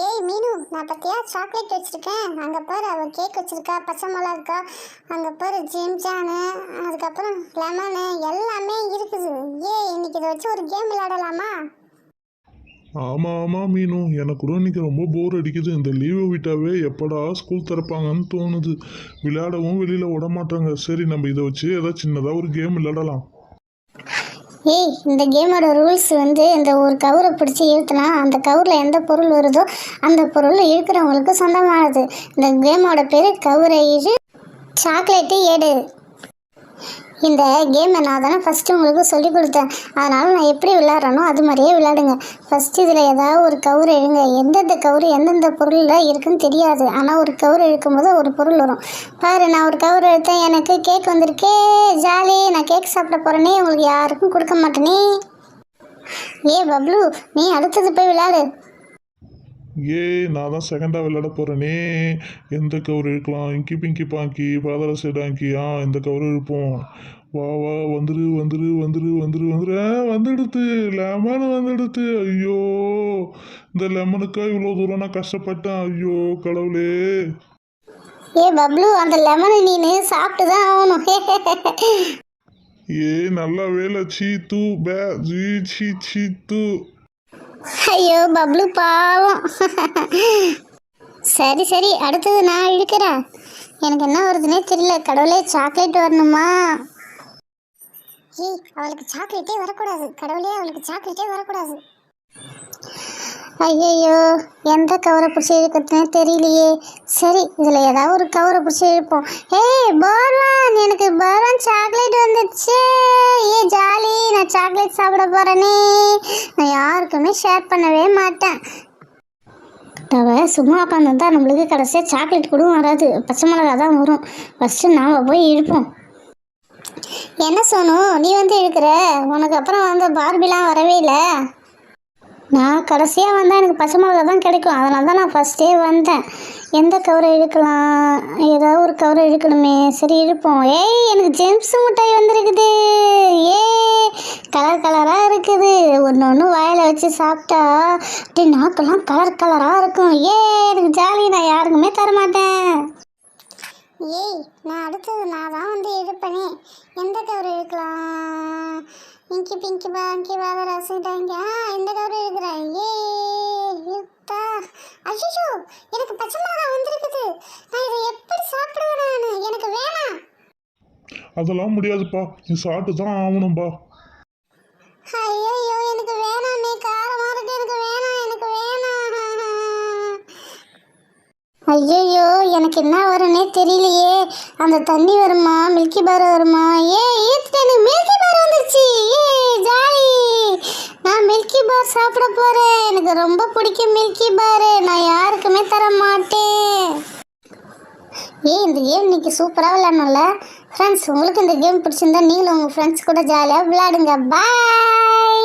ஏய் மீனு நான் பத்தியா சாக்லேட் வச்சிருக்கேன். அங்கே பாரு அவள் கேக் வச்சிருக்கா பச்சை மிளகா இருக்கா. அங்கே பாரு ஜிம்ஜானு அதுக்கப்புறம் லெமனு எல்லாமே இருக்குது. ஏய் இன்னைக்கு இதை வச்சு ஒரு கேம் விளையாடலாமா? ஆமாம் ஆமாம் மீனு. எனக்கு கூட இன்னைக்கு ரொம்ப போர் அடிக்குது. இந்த லீவை விட்டாவே எப்படா ஸ்கூல் திறப்பாங்கன்னு தோணுது. விளையாடவும் வெளியில் விட மாட்டாங்க. சரி நம்ம இதை வச்சு ஏதாவது சின்னதாக ஒரு கேம் விளையாடலாம். ஏய் இந்த கேமோட ரூல்ஸ் வந்து இந்த ஒரு கவரை பிடிச்சி இழுத்துனா அந்த கவரில் எந்த பொருள் வருதோ அந்த பொருள் இழுக்கிறவங்களுக்கு சொந்தமானது. இந்த கேமோட பேர் கவுரை இழு. சாக்லேட்டு எடு. இந்த கேமை நான் தானே ஃபஸ்ட்டு உங்களுக்கு சொல்லி கொடுத்தேன். அதனால் நான் எப்படி விளாட்றேனோ அது மாதிரியே விளையாடுங்க. ஃபஸ்ட்டு இதில் ஏதாவது ஒரு கவுரு எழுங்க. எந்தெந்த கவுரு எந்தெந்த பொருளில் இருக்குன்னு தெரியாது. ஆனால் ஒரு கவுரு இழுக்கும்போது ஒரு பொருள் வரும். பாரு நான் ஒரு கவுரு எடுத்தேன் எனக்கு கேக் வந்திருக்கே. ஜாலி. நான் கேக் சாப்பிட போகிறேனே உங்களுக்கு யாருக்கும் கொடுக்க மாட்டேனே. ஏ பப்ளு நீ அடுத்தது போய் விளையாடு. ஏ நான் தான் செகண்டாக விளையாட போகிறேனே எந்த கவர் இழுக்கலாம் இங்கி பிங்கி பாங்கி பாதர சேடாங்கி ஆ எந்த கவர் இழுப்போம் வா வா வந்துரு வந்துரு வந்துரு வந்துரு வந்துரு. ஆ வந்துடுத்து லெமன் வந்துடுத்து ஐயோ இந்த லெமனுக்கா இவ்வளோ தூரம் நான் கஷ்டப்பட்டேன். ஐயோ கடவுளே. ஏ பப்ளு அந்த லெமனை நீனு சாப்பிட்டு தான் ஆகணும். ஏ நல்ல வேலை. சீ தூ பே ஜீ சீ சீ தூ ஐயோ பப்ளு பாவம். சரி சரி அடுத்தது நான் இழுக்கிறேன். எனக்கு என்ன வருதுன்னே தெரியல. கடவுளே சாக்லேட் வரணுமா? ஏய் அவளுக்கு சாக்லேட்டே வரக்கூடாது. கடவுளே அவளுக்கு சாக்லேட்டே வரக்கூடாது. ஐயையோ எந்த கவரை பிடிச்சி இழுக்கிறதுனே தெரியலையே. சரி இதில் ஏதாவது ஒரு கவரை பிடிச்சி இழுப்போம். ஏய் பார்வான் எனக்கு பார்வான் சாக்லேட் வந்துடுச்சு ஏ ஜாலி நான் சாக்லேட் சாப்பிட போகிறேனே நான் யாருக்குமே ஷேர் பண்ணவே மாட்டேன். அவ சும்மா உட்காந்துருந்தா நம்மளுக்கு கடைசியாக சாக்லேட் கூட வராது. பச்சை மிளகா தான் வரும். ஃபஸ்ட்டு நாம் போய் இழுப்போம். என்ன சோனு நீ வந்து இழுக்கிற? உனக்கு அப்புறம் வந்து பார்பிலாம் வரவே இல்லை. நான் கடைசியாக வந்தால் எனக்கு பச்சை மிளகா தான் கிடைக்கும். அதனால தான் நான் ஃபஸ்ட்டே வந்தேன். எந்த கவரை இழுக்கலாம்? ஏதாவது ஒரு கவரை இழுக்கணுமே. சரி இழுப்போம். ஏய் எனக்கு ஜெம்ஸ் மிட்டாய் வந்திருக்குது. ஏ கலர் கலராக இருக்குது. ஒன்று ஒன்று வாயில் வச்சு சாப்பிட்டா அப்படி நாக்கெல்லாம் கலர் கலராக இருக்கும். ஏ எனக்கு ஜாலி நான் யாருக்குமே தரமாட்டேன். ஏய் நான் அடுத்தது நான் தான் வந்து எடுப்பேனே எந்த கவர் இழுக்கலாம்? இங்கி பிங்கி பாங்கி வாழ ரசிட்டாங்க இந்த கவர் எடுக்கிறேன் ஏ யுத்தா அய்யோ மிளகா வந்திருக்குது. நான் இதை எப்படி சாப்பிடுவேன் நான்? எனக்கு வேணாம். அதெல்லாம் முடியாதுப்பா. நீ சாப்பிட்டு தான் ஆகணும்பா. ஐயோ எனக்கு வேணாமே காரமா இருக்கு எனக்கு வேணாம் எனக்கு வேணாம். ஐயோ எனக்கு என்ன வரும்னே தெரியலையே. அந்த தண்ணி வருமா? மில்கி பார் வருமா? ஏ ஈத்து எனக்கு மில்கி பார் வந்துருச்சு ஏ ஜாலி நான் மில்கி பார் சாப்பிட போறேன் எனக்கு ரொம்ப பிடிக்கும் மில்கி பார். நான் யாருக்குமே தர மாட்டேன் ஏய் இந்த கேம் இன்னைக்கு சூப்பராக விளையாடணும்ல. ஃப்ரெண்ட்ஸ் உங்களுக்கு இந்த கேம் பிடிச்சிருந்தா நீங்களும் உங்கள் ஃப்ரெண்ட்ஸ் கூட ஜாலியாக விளையாடுங்க. பாய்